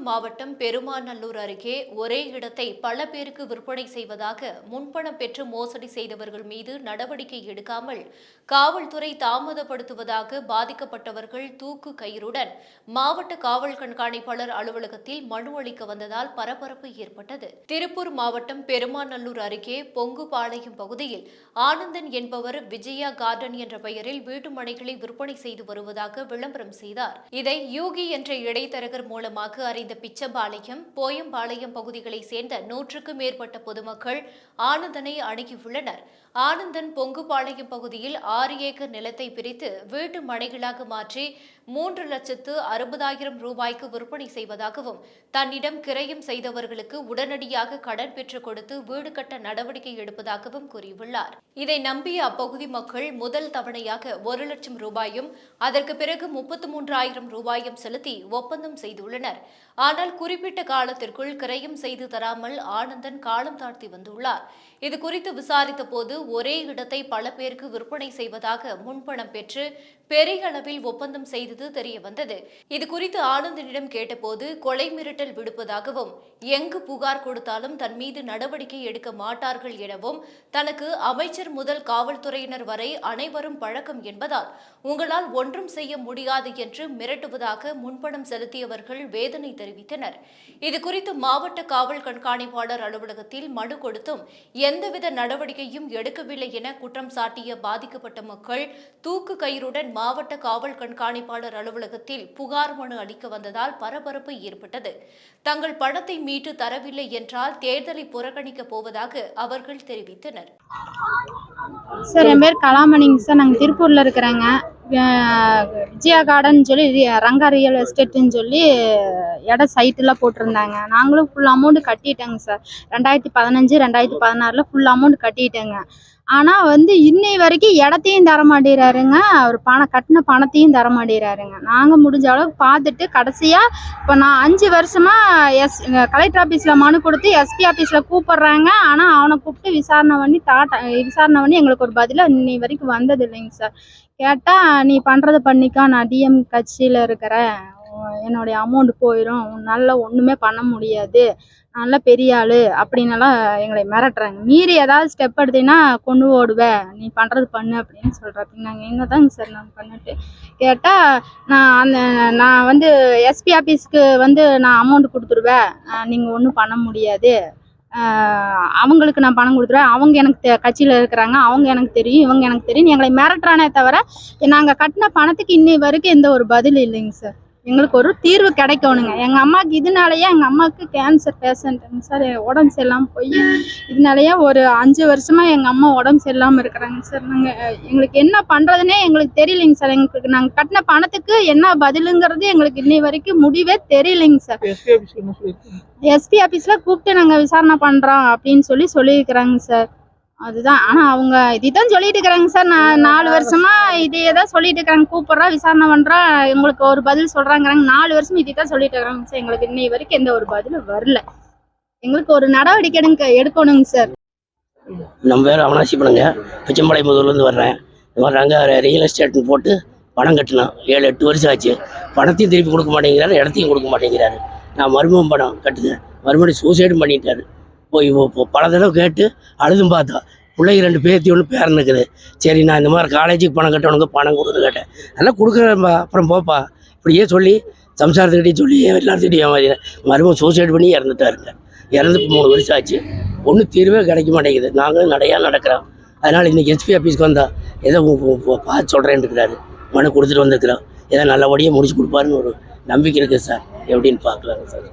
திருப்பூர் மாவட்டம் பெருமாநல்லூர் அருகே ஒரே இடத்தை பல பேருக்கு விற்பனை செய்வதாக முன்பணம் பெற்று மோசடி செய்தவர்கள் மீது நடவடிக்கை எடுக்காமல் காவல்துறை தாமதப்படுத்துவதாக பாதிக்கப்பட்டவர்கள் தூக்கு கயிறுடன் மாவட்ட காவல் கண்காணிப்பாளர் அலுவலகத்தில் மனு அளிக்க வந்ததால் பரபரப்பு ஏற்பட்டது. திருப்பூர் மாவட்டம் பெருமாநல்லூர் அருகே பொங்குபாளையம் பகுதியில் ஆனந்தன் என்பவர் விஜயா கார்டன் என்ற பெயரில் வீட்டு மனைகளை விற்பனை செய்து வருவதாக விளம்பரம் செய்தார். இதை யூகி என்ற இடைத்தரகர் மூலமாக அறிந்த பிச்சபாளையம் போயம்பாளையம் பகுதிகளைச் சேர்ந்த நூற்றுக்கும் மேற்பட்ட பொதுமக்கள் ஆனந்தனை அணுகியுள்ளனர். ஆனந்தன் பொங்குபாளையம் பகுதியில் ஆறு ஏக்கர் நிலத்தை பிரித்து வீட்டு மனைகளாக மாற்றி மூன்று லட்சத்து அறுபதாயிரம் ரூபாய்க்கு விற்பனை செய்வதாகவும் தன்னிடம் கிரயம் செய்தவர்களுக்கு உடனடியாக கடன் பெற்றுக் கொடுத்து வீடு கட்ட நடவடிக்கை எடுப்பதாகவும் கூறியுள்ளார். இதை நம்பிய அப்பகுதி மக்கள் முதல் தவணையாக ஒரு லட்சம் ரூபாயும் அதற்கு பிறகு முப்பத்து மூன்றாயிரம் ரூபாயும் செலுத்தி ஒப்பந்தம் செய்துள்ளனர். ஆனால் குறிப்பிட்ட காலத்திற்குள் கிரயம் செய்து தராமல் ஆனந்தன் காலம் தாழ்த்தி வந்துள்ளார். இது குறித்து விசாரித்த போது ஒரே இடத்தை பல பேருக்கு விற்பனை செய்வதாக முன்பணம் பெற்று பெரிய அளவில் ஒப்பந்தம் செய்தது தெரிய வந்தது இது குறித்து ஆனந்தனிடம் கேட்டபோது கொலை மிரட்டல் விடுப்பதாகவும் எங்கு புகார் கொடுத்தாலும் தன் மீது நடவடிக்கை எடுக்க மாட்டார்கள் எனவும் தனக்கு அமைச்சர் முதல் காவல்துறையினர் வரை அனைவரும் பழக்கம் என்பதால் உங்களால் ஒன்றும் செய்ய முடியாது என்று மிரட்டுவதாக முன்பணம் செலுத்தியவர்கள் வேதனை தெரிவித்தனர். இதுகுறித்து மாவட்ட காவல் கண்காணிப்பாளர் அலுவலகத்தில் மனு கொடுத்தும் எந்தவித நடவடிக்கையும் எடுக்கவில்லை என குற்றம் சாட்டிய பாதிக்கப்பட்ட மக்கள் தூக்கு கயிறுடன் மாவட்ட காவல் கண்காணிப்பாளர் அலுவலகத்தில் புகார் மனு அளிக்க வந்ததால் பரபரப்பு ஏற்பட்டது. தங்கள் பணத்தை மீட்டு தரவில்லை என்றால் தேர்தலை புறக்கணிக்கப் போவதாக அவர்கள் தெரிவித்தனர். சார் என் பேர் கலாமணிங்க சார். நாங்கள் திருப்பூரில் இருக்கிறேங்க. விஜயா கார்டன் சொல்லி ரங்கா ரியல் எஸ்டேட்டுன்னு சொல்லி இடம் சைட்டெல்லாம் போட்டிருந்தாங்க. நாங்களும் ஃபுல் அமௌண்ட் கட்டிட்டேங்க சார் ரெண்டாயிரத்தி பதினஞ்சு ரெண்டாயிரத்தி பதினாறில் ஃபுல் அமௌண்ட் கட்டிட்டேங்க. ஆனால் வந்து இன்னை வரைக்கும் இடத்தையும் தர மாட்டேறாருங்க. அவர் பணம் கட்டின பணத்தையும் தர மாட்டேறாருங்க. நாங்கள் முடிஞ்ச அளவுக்கு பார்த்துட்டு கடைசியாக இப்போ நான் அஞ்சு வருஷமாக எஸ் கலெக்டர் ஆஃபீஸில் மனு கொடுத்து எஸ்பி ஆஃபீஸில் கூப்பிட்றாங்க. ஆனால் அவனை கூப்பிட்டு விசாரணை பண்ணி தாட்ட விசாரணை பண்ணி எங்களுக்கு ஒரு பதிலாக இன்னை வரைக்கும் வந்தது இல்லைங்க சார். கேட்டால் நீ பண்ணுறத பண்ணிக்கா நான் டிஎம் கட்சியில் இருக்கிறேன். என்னுடைய அமௌண்ட் போயிடும் உன்னால் ஒன்றுமே பண்ண முடியாது. நல்ல பெரிய ஆள் அப்படின்னெல்லாம் எங்களை மிரட்டுறாங்க. மீறி ஏதாவது ஸ்டெப் எடுத்தீங்கன்னா கொண்டு ஓடுவேன் நீ பண்ணுறது பண்ணு அப்படின்னு சொல்கிறாங்க நாங்கள் எங்கே தாங்க சார் நான் பண்ணிட்டு கேட்டால் நான் அந்த நான் வந்து எஸ்பி ஆஃபீஸ்க்கு வந்து நான் அமௌண்ட் கொடுத்துருவேன் நீங்கள் ஒன்றும் பண்ண முடியாது. அவங்களுக்கு நான் பணம் கொடுத்துருவேன் அவங்க எனக்கு தெ கட்சியில் இருக்கிறாங்க. அவங்க எனக்கு தெரியும். இவங்க எனக்கு தெரியும். எங்களை மிரட்டுறானே தவிர நாங்கள் கட்டின பணத்துக்கு இன்னி வரைக்கும் எந்த ஒரு பதில் இல்லைங்க சார் எங்களுக்கு ஒரு தீர்வு கிடைக்கணுங்க. எங்கள் அம்மாவுக்கு இதனாலயே எங்கள் அம்மாவுக்கு கேன்சர் பேஷண்ட்டுங்க சார். உடம்பு சரியில்லாமல் போய் இதனாலயே ஒரு அஞ்சு வருஷமாக எங்கள் அம்மா உடம்பு சரியில்லாமல் இருக்கிறாங்க சார். நாங்கள் எங்களுக்கு என்ன பண்ணுறதுனே எங்களுக்கு தெரியலைங்க சார். எங்களுக்கு நாங்கள் கட்டின பணத்துக்கு என்ன பதிலுங்கிறது எங்களுக்கு இன்னி வரைக்கும் முடிவே தெரியலைங்க சார். எஸ்பி ஆஃபீஸில் கூப்பிட்டு நாங்கள் விசாரணை பண்ணுறோம் அப்படின்னு சொல்லி சொல்லியிருக்கிறாங்க சார். அதுதான். ஆனால் அவங்க இதுதான் சொல்லிட்டு இருக்கிறாங்க சார். நான் நாலு வருஷமா இதையே தான் சொல்லிட்டு இருக்கிறாங்க கூப்பிட்றா விசாரணை பண்றா எங்களுக்கு ஒரு பதில் சொல்கிறாங்கிறாங்க நாலு வருஷம் இதை தான் சொல்லிட்டு இருக்கிறாங்க சார். எங்களுக்கு இன்னை வரைக்கும் எந்த ஒரு பதிலும் வரல. எங்களுக்கு ஒரு நடவடிக்கை எடுங்க எடுக்கணுங்க சார். நம்ம பேர் அவனாசி பண்ணுங்க. பிச்சம்பாளையம் முதல்லேருந்து வர்றேன் இந்த மாதிரி நாங்கள் ரியல் எஸ்டேட்னு போட்டு பணம் கட்டினோம் ஏழு எட்டு வருஷம் ஆச்சு. பணத்தையும் திருப்பி கொடுக்க மாட்டேங்கிறாரு இடத்தையும் கொடுக்க மாட்டேங்கிறாரு. நான் மறுமம் பணம் கட்டுனேன். மறுபடியும் சூசைடும் பண்ணிட்டாரு. பல தடவை கேட்டு அழுதும் பார்த்தோம் பிள்ளைங்க ரெண்டு பேர்த்தி ஒன்று பேரன் இருக்குது. சரி நான் இந்த மாதிரி காலேஜுக்கு பணம் கட்டணுங்க பணம் கொடுன்னு கேட்டேன். அதெல்லாம் கொடுக்குறேன்ப்பா அப்புறம் போப்பா. இப்படியே சொல்லி சம்சாரத்துக்கிட்டே சொல்லி எல்லாத்துக்கிட்டையும் மாதிரி மறுபடியும் சூசைட் பண்ணி இறந்துட்டாருங்க. இறந்து இப்போ மூணு வருஷம் ஆச்சு. ஒன்றும் தீர்வே கிடைக்க மாட்டேங்குது. நாங்களும் நடையாக நடக்கிறோம். அதனால் இன்றைக்கி எஸ்பி ஆஃபீஸ்க்கு வந்தால் ஏதோ பார்த்து சொல்கிறேன்னு இருக்கிறாரு. மனு கொடுத்துட்டு வந்திருக்கிறோம். ஏதோ நல்லபடியாக முடிச்சு கொடுப்பாருன்னு ஒரு நம்பிக்கை இருக்குது சார். எப்படின்னு பார்க்கலாங்க சார்.